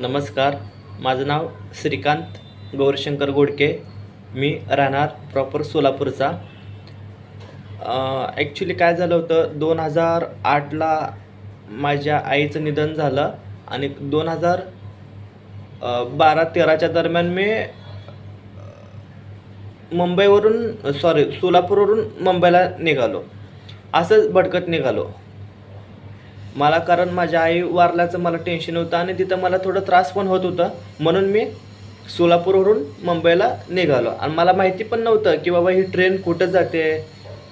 नमस्कार. माझं नाव श्रीकांत गौरीशंकर गोडके. मी राहणार प्रॉपर सोलापूरचा. ॲक्च्युली काय झालं होतं दोन हजार आठला माझ्या आईचं निधन झालं आणि दोन हजार बारा तेराच्या दरम्यान मी मुंबईवरून सॉरी सोलापूरवरून मुंबईला निघालो. असंच भटकत निघालो. मला कारण माझ्या आई वारल्याचं मला टेन्शन होतं आणि तिथं मला थोडं त्रास पण होत होता. म्हणून मी सोलापूरवरून मुंबईला निघालो. आणि मला माहिती पण नव्हतं की बाबा ही ट्रेन कुठं जाते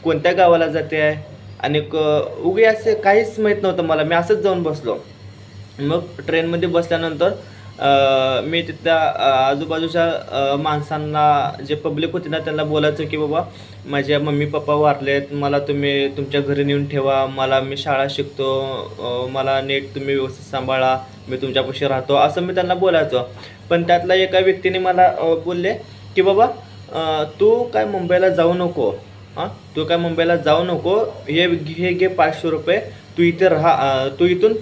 कोणत्या गावाला जाते आणि क उगे असे काहीच माहीत नव्हतं मला. मी असंच जाऊन बसलो. मग ट्रेनमध्ये बसल्यानंतर मी तिथल्या आजूबाजूच्या माणसांना जे पब्लिक होती ना त्यांना बोलायचं की बाबा माझ्या मम्मी पप्पा वारलेत मला तुम्ही तुमच्या घरी नेऊन ठेवा मला मी शाळा शिकतो मला नीट तुम्ही व्यवस्थित सांभाळा मी तुमच्यापाशी राहतो असं मी त्यांना बोलायचो. पण त्यातल्या एका व्यक्तीने मला बोलले की बाबा तू काय मुंबईला जाऊ नको हां तू काय मुंबईला जाऊ नको हे हे घे पाचशे रुपये तू इथे राहा तू इथून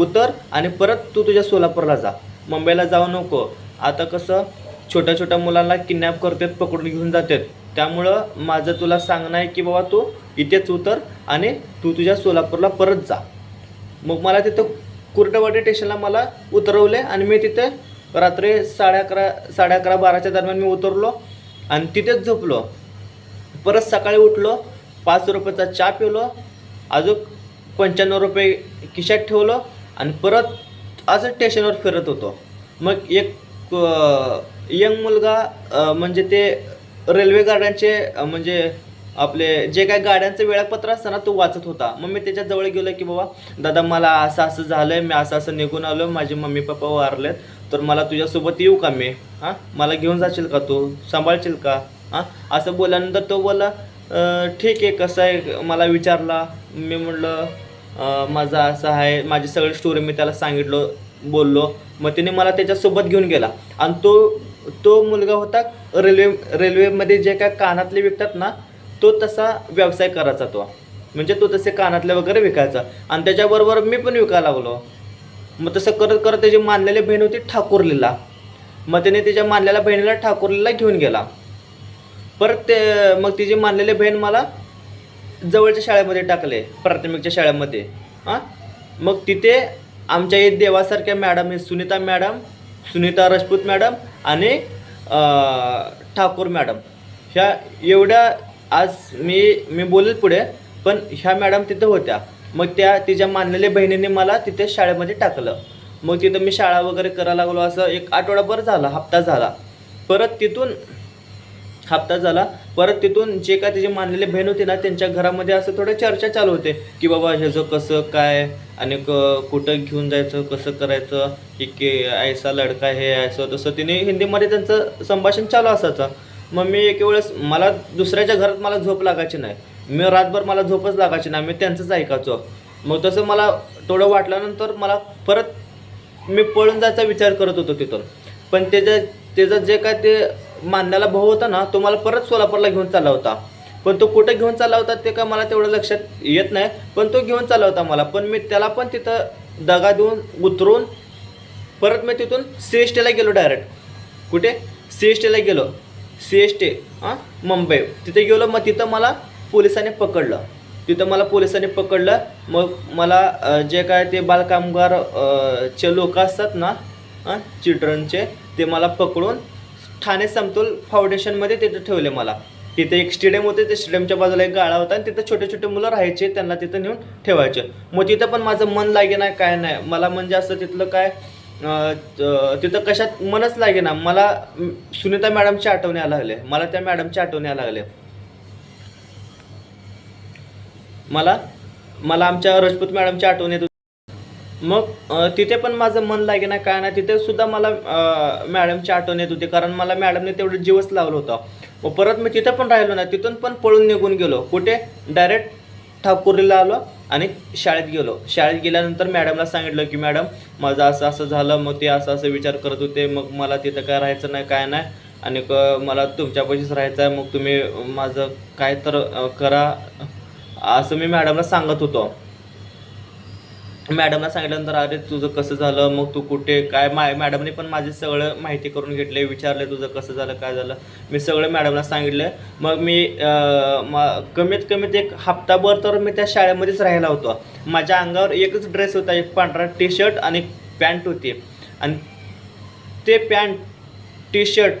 उतर आणि परत तू तुझ्या सोलापूरला जा. मुंबईला जाऊ नको. आता कसं छोट्या छोट्या मुलांना किडनॅप करतात पकडून घेऊन जातात. त्यामुळं माझं तुला सांगणं आहे की बाबा तू इथेच उतर आणि तू तुझ्या सोलापूरला परत जा. मग मला तिथं कुर्डवाडी स्टेशनला मला उतरवले आणि मी तिथे रात्री साडे अकरा साडे अकरा बाराच्या दरम्यान मी उतरलो आणि तिथेच झोपलो. परत सकाळी उठलो पाच रुपयाचा चहा पिलो अजून पंच्याण्णव रुपये खिशात ठेवलो आणि परत असं स्टेशनवर फिरत होतो. मग एक यंग मुलगा म्हणजे ते रेल्वे गाड्यांचे म्हणजे आपले जे काय गाड्यांचं वेळापत्र असतं ना तो वाचत होता. मग मी त्याच्याजवळ गेलो की बाबा दादा मला असं असं झालं आहे मी असं असं निघून आलो माझे मम्मी पप्पा वारलेत तर मला तुझ्यासोबत येऊ का मी? हां? मला घेऊन जाशील का तू? सांभाळशील का? हां? असं बोलल्यानंतर तो बोला ठीक आहे कसं आहे? मला विचारला. मी म्हटलं माझा असं आहे माझी सगळी स्टोरी मी त्याला सांगितलो बोललो. मग तिने मला त्याच्यासोबत घेऊन गेला. आणि तो तो मुलगा होता रेल्वे रेल्वेमध्ये जे काय कानातले विकतात ना तो तसा व्यवसाय करायचा तो. म्हणजे तो तसे कानातले वगैरे विकायचा. आणि त्याच्याबरोबर मी पण विकायला लागलो. मग तसं करत करत त्याची मानलेली बहीण होती ठाकूरलीला. मग त्याने त्याच्या मानलेल्या बहिणीला ठाकूरलीला घेऊन गेला. परत ते मग तिची मानलेली बहीण मला जवळच्या शाळेमध्ये टाकले प्राथमिकच्या शाळेमध्ये. हां? मग तिथे आमच्या एक देवासारख्या मॅडम आहे सुनीता मॅडम सुनीता राजपूत मॅडम आणि ठाकूर मॅडम. ह्या एवढ्या आज मी मी बोलेल पुढे पण ह्या मॅडम तिथं होत्या. मग त्या तिच्या मानलेल्या बहिणीने मला तिथे शाळेमध्ये टाकलं. मग तिथं मी शाळा वगैरे करायला लागलो. असं एक आठवडाभर झाला हप्ता झाला. परत तिथून हप्ता झाला. परत तिथून जे काय त्याची मानलेली बहीण होती ना त्यांच्या घरामध्ये असं थोडं चर्चा चालू होते की बाबा ह्याचं कसं काय आणि क कुठं घेऊन जायचं कसं करायचं की के ऐसा लडका हे असं तसं. तिने हिंदीमध्ये त्यांचं संभाषण चालू असायचं. मग मी एक वेळेस मला दुसऱ्याच्या घरात मला झोप लागायची नाही. मी रातभर मला झोपच लागायची नाही. मी त्यांचंच ऐकायचो. मग तसं मला थोडं वाटल्यानंतर मला परत मी पळून जायचा विचार करत होतो तिथून. पण त्याच्या त्याचं जे काय ते मानण्याला भाऊ होता ना तो मला परत सोलापूरला घेऊन चालला होता. पण तो कुठं घेऊन चालला होता ते काय मला तेवढं लक्षात येत नाही पण तो घेऊन चालला होता मला. पण मी त्याला पण तिथं दगा देऊन उतरून परत मी तिथून सी एस टीला गेलो डायरेक्ट कुठे? सी एस टीला गेलो. सी एस टी हां मुंबई. तिथे गेलो मग तिथं मला पोलिसांनी पकडलं. तिथं मला पोलिसांनी पकडलं. मग मला जे काय ते बालकामगार चे लोक असतात ना हां चिल्ड्रनचे ते मला पकडून ठाणे समतोल फाउंडेशनमध्ये तिथं ठेवले मला. तिथे एक स्टेडियम होते ते स्टेडियमच्या बाजूला एक गाळा होता आणि तिथं छोटे छोटे मुलं राहायचे त्यांना तिथं नेऊन ठेवायचे. मग तिथं पण माझं मन लागे नाही काय नाही. मला म्हणजे असं तिथलं काय तिथं कशात मनच लागे ना. मला सुनीता मॅडमची आठवण्या यायला लागले. मला त्या मॅडमची आठवण्या यायला लागले. मला मला आमच्या राजपूत मॅडमची आठवण येत मग तिथे पण माझं मन लागे ना काय नाही तिथे सुद्धा मला मॅडमची आठवण येत होती कारण मला मॅडमने तेवढं जीवच लावलं होतं. मग परत मी तिथे पण राहिलो ना तिथून पण पळून निघून गेलो. कुठे? डायरेक्ट ठाकुरीला आलो आणि शाळेत गेलो. शाळेत गेल्यानंतर मॅडमला सांगितलं की मॅडम माझं असं असं झालं मग ते असं असं विचार करत होते मग मला तिथं काय राहायचं नाही काय नाही. आणि क मला तुमच्यापाशीच राहायचं आहे मग तुम्ही माझं काय तर करा. असं मी मॅडमला सांगत होतो. मॅडमला सांगितल्यानंतर अरे तुझं कसं झालं? मग तू कुठे? काय? मा मॅडमने पण माझी सगळं माहिती करून घेतले विचारले तुझं कसं झालं? काय झालं? मी सगळं मॅडमला सांगितलं. मग मी म- कमीत कमीत एक हप्ताभर तर मी त्या शाळेमध्येच राहिला होतो. माझ्या अंगावर एकच ड्रेस होता एक पांढरा टी शर्ट आणि पॅन्ट होती. आणि ते पॅन्ट टी शर्ट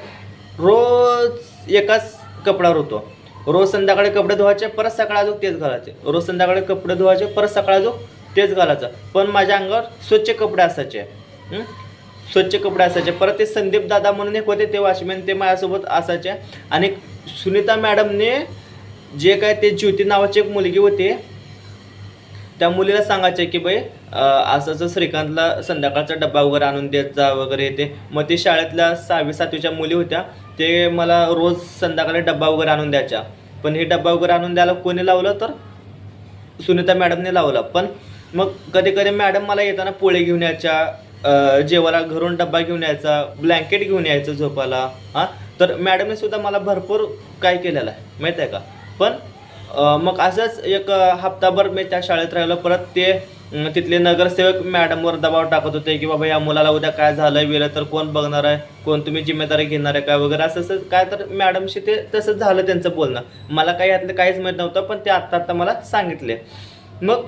रोज एकाच कपड्यावर होतो. रोज संध्याकाळी कपडे धुवायचे परत सकाळ अजून तेच घालायचे. रोज संध्याकाळी कपडे धुवायचे परत सकाळ अजून तेच घालायचं. पण माझ्या अंगावर स्वच्छ कपडे असायचे. स्वच्छ कपडे असायचे. परत ते संदीप दादा म्हणून एक होते ते वॉचमॅन ते माझ्यासोबत असायचे. आणि सुनीता मॅडमने जे काय ते ज्योती नावाची एक मुलगी होती त्या मुलीला सांगायचे की बाई असं असं श्रीकांतला संध्याकाळचा डब्बा वगैरे आणून देत जा वगैरे ते. मग ते शाळेतल्या सहावी सातवीच्या मुली होत्या ते मला रोज संध्याकाळी डब्बा वगैरे आणून द्यायच्या. पण हे डब्बा वगैरे आणून द्यायला कोणी लावलं तर? सुनीता मॅडमने लावला. पण मग कधी कधी मॅडम मला येताना पोळे घेऊन यायच्या जेवायला घरून डब्बा घेऊन यायचा ब्लँकेट घेऊन यायचं झोपायला हां? तर मॅडमने सुद्धा मला भरपूर काय केलेलं आहे माहीत आहे का? पण मग असंच एक हप्ताभर मी त्या शाळेत राहिलो परत ते तिथले नगरसेवक मॅडमवर दबाव टाकत होते की बाबा या मुलाला उद्या काय झालं वेळ तर कोण बघणार आहे कोण तुम्ही जिम्मेदारी घेणार आहे काय वगैरे असं असं काय तर मॅडमशी ते तसंच झालं त्यांचं बोलणं. मला काही यातलं काहीच माहीत नव्हतं पण ते आत्ता आत्ता मला सांगितले. मग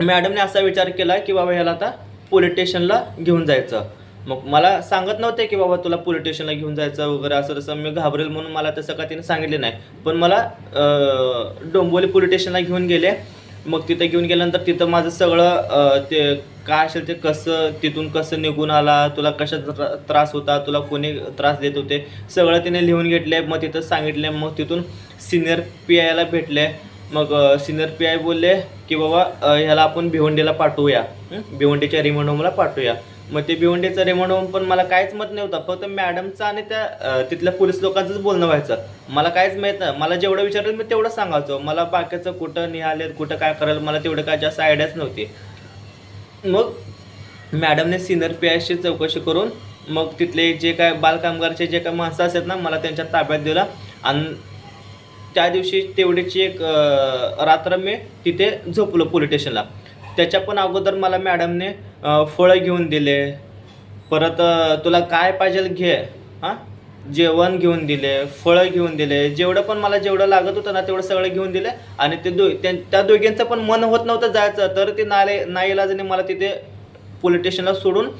मॅडमने असा विचार केला की बाबा ह्याला आता पोलीस स्टेशनला घेऊन जायचं. मग मला सांगत नव्हते की बाबा तुला पोलीस स्टेशनला घेऊन जायचं वगैरे असं तसं. मी घाबरेल म्हणून मला तसं का तिने सांगितले नाही. पण मला डोंबोली पोलीस स्टेशनला घेऊन गेले. मग तिथं घेऊन गेल्यानंतर तिथं माझं सगळं ते काय असेल ते कसं तिथून कसं निघून आला तुला कशाचा त्रा- त्रास होता तुला कोणी त्रास देत होते सगळं तिने लिहून घेतले. मग तिथं सांगितले. मग तिथून सिनियर पी आयला भेटले. मग सिनियर पी आय बोलले की बाबा ह्याला आपण भिवंडीला पाठवूया. भिवंडीच्या रिमांड होमला पाठवूया. मग ते भिवंडीचं रिमांड होम पण मला काहीच मत नव्हतं. फक्त मॅडमचं आणि त्या तिथल्या पोलीस लोकांचंच बोलणं व्हायचं. मला काहीच माहीत नाही. मला जेवढं विचारलं मी तेवढं सांगायचो. मला बाकीचं कुठं निघाले कुठं काय करायला मला तेवढं काय जास्त आयडियाच नव्हती. मग मॅडमने सिनियर पी आयशी चौकशी करून मग तिथले जे काय बालकामगारचे जे काय माणसं असतात ना मला त्यांच्या ताब्यात दिला. आणि त्या दिवशी तेवढीची एक रात्र मी तिथे झोपलो पोलीस स्टेशनला. त्याच्या पण अगोदर मला मॅडमने फळं घेऊन दिले. परत तुला काय पाहिजे घे. हां? जेवण घेऊन दिले फळं घेऊन दिले. जेवढं पण मला जेवढं लागत होतं ना तेवढं सगळं घेऊन दिले. आणि ते दो त्या त्या दोघींचं पण मन होत नव्हतं जायचं. तर ते नाले नाईलाजाने मला तिथे पोलीस स्टेशनला सोडून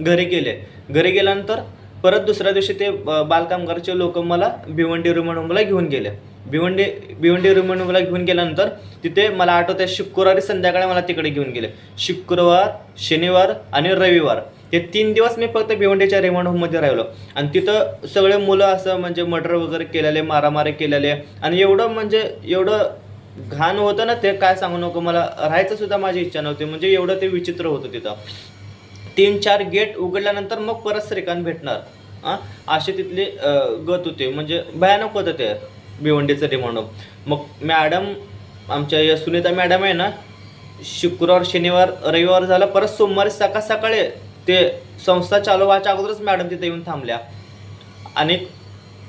घरी गेले. घरी गेल्यानंतर परत दुसऱ्या दिवशी ते बालकामगारचे लोक मला भिवंडी रिमांड मला घेऊन गेले. भिवंडी भिवंडी रिमांड घेऊन गेल्यानंतर तिथे मला आठवतं शुक्रवारी संध्याकाळी मला तिकडे घेऊन गेले. शुक्रवार शनिवार आणि रविवार. हे तीन दिवस मी फक्त भिवंडीच्या रिमांड होममध्ये राहिलो. आणि तिथं सगळे मुलं असं म्हणजे मर्डर वगैरे केलेले मारामारी केलेले आणि एवढं म्हणजे एवढं घाण होतं ना ते काय सांगू नको मला. राहायचं सुद्धा माझी इच्छा नव्हती म्हणजे एवढं ते विचित्र होतं तिथं. तीन चार गेट उघडल्यानंतर मग परत श्रीकांत भेटणार. हां असे तिथले गत होते. म्हणजे भयानक होतं ते. भिवंडीचं रिमांड मग मॅडम आमच्या या सुनीता मॅडम आहे ना शुक्रवार शनिवार रविवार झाला परत सोमवारी सकाळ सकाळी ते संस्था चालू व्हायच्या अगोदरच मॅडम तिथे येऊन थांबल्या. आणि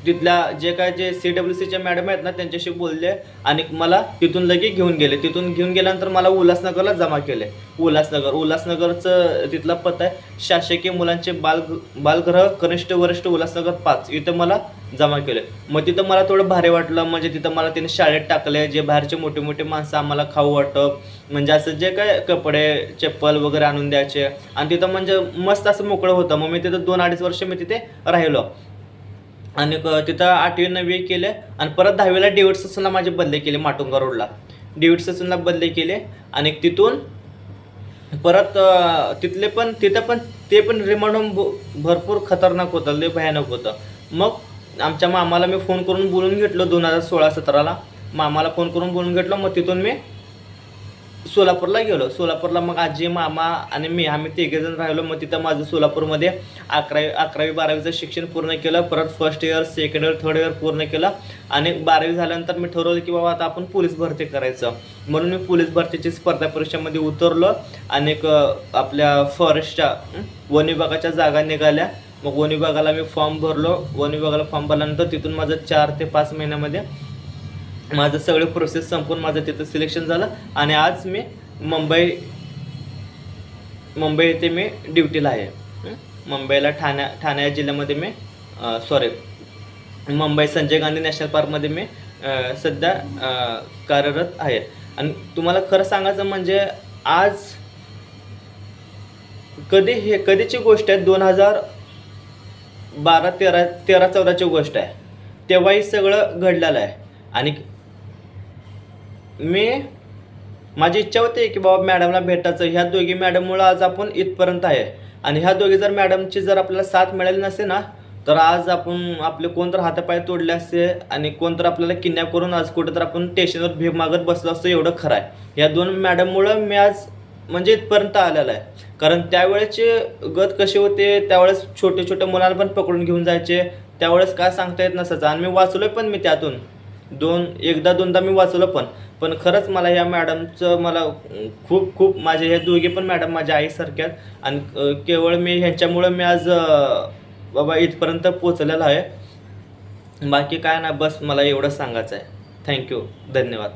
तिथल्या जे काय जे सी डब्ल्यू सीच्या मॅडम आहेत ना त्यांच्याशी बोलले आणि मला तिथून लगे घेऊन गेले. तिथून घेऊन गेल्यानंतर मला उल्हासनगरला जमा केले. उल्हासनगर उल्हासनगरचं तिथला पत्ता आहे शासकीय मुलांचे बाल बालगृह कनिष्ठ वरिष्ठ उल्हासनगर पाच इथं मला जमा केले. मग तिथं मला थोडं भारी वाटलं म्हणजे तिथं मला तिने शाळेत टाकले जे बाहेरचे मोठे मोठे माणसं आम्हाला खाऊ वाटप म्हणजे असं जे काय कपडे चप्पल वगैरे आणून द्यायचे. आणि तिथं म्हणजे मस्त असं मोकळं होतं. मग मी तिथं दोन अडीच वर्ष मी तिथे राहिलो. आणि तिथं आठवी नववी केले आणि परत दहावीला डेव्हिड ससनला माझे बदले केले माटुंगा रोडला. डेव्हिड ससनला बदले केले आणि तिथून परत तिथले पण तिथं पण ते पण रिमांड होम भ- भरपूर खतरनाक होतं लय भयानक होतं. मग आमच्या मामाला मी फोन करून बोलून घेतलो दोन हजार सोळा सतराला. मामाला फोन करून बोलून घेतलो मग तिथून मी सोलापूरला गेलो. सोलापूरला मग आजी मामा आणि मी आम्ही तिघेजण राहिलो. मग तिथं माझं सोलापूरमध्ये अकरावी अकरावी बारावीचं शिक्षण पूर्ण केलं. परत first year second year third year पूर्ण केलं. आणि बारावी झाल्यानंतर मी ठरवलं की बाबा आता आपण पोलीस भरती करायचं. म्हणून मी पोलीस भरतीची स्पर्धा परीक्षेमध्ये उतरलो आणि एक, आपल्या फॉरेस्टच्या वन विभागाच्या जागा निघाल्या. मग वन विभागाला मी फॉर्म भरलो. वन विभागाला फॉर्म भरल्यानंतर तिथून माझं चार ते पाच महिन्यामध्ये माझं सगळं प्रोसेस संपून माझं तिथं सिलेक्शन झालं आणि आज मी मुंबई मुंबई येथे मी ड्युटीला आहे. मुंबईला ठाण्या ठाणे या जिल्ह्यामध्ये मी सॉरी मुंबई संजय गांधी नॅशनल पार्कमध्ये मी सध्या कार्यरत आहे. आणि तुम्हाला खरं सांगायचं म्हणजे आज कधी हे कधीची गोष्ट आहे? दोन हजार बारा तेरा तेरा चौदाची गोष्ट आहे. तेव्हाही सगळं घडलेलं आहे. आणि मी माझी इच्छा होती की बाबा मॅडमला भेटायचं. ह्या दोघी मॅडममुळं आज आपण इथपर्यंत आहे. आणि ह्या दोघी जर मॅडमची जर आपल्याला साथ मिळाली नसते ना तर आज आपण आपले कोण तर हातापाय तोडले असते आणि कोण तर आपल्याला किडनॅप करून आज कुठं तर आपण स्टेशनवर भीक मागत बसलो असतो एवढं खरं आहे. या दोन मॅडममुळं मी आज म्हणजे इथपर्यंत आलेला आहे. कारण त्यावेळेचे गत कसे होते त्यावेळेस छोटे छोटे मुलांना पण पकडून घेऊन जायचे. त्यावेळेस काय सांगता येत नसायचं. आणि मी वाचलोय पण मी त्यातून. दोन एकदा दोनदा मी वाचलं पण पण खरंच मला या मॅडमचं मला खूप खूप माझे हे दोघे पण मॅडम माझ्या आईसारख्यात आणि केवळ मी ह्यांच्यामुळं मी आज बाबा इथपर्यंत पोचलेला आहे. बाकी काय ना बस मला एवढं सांगायचं आहे. थँक्यू धन्यवाद.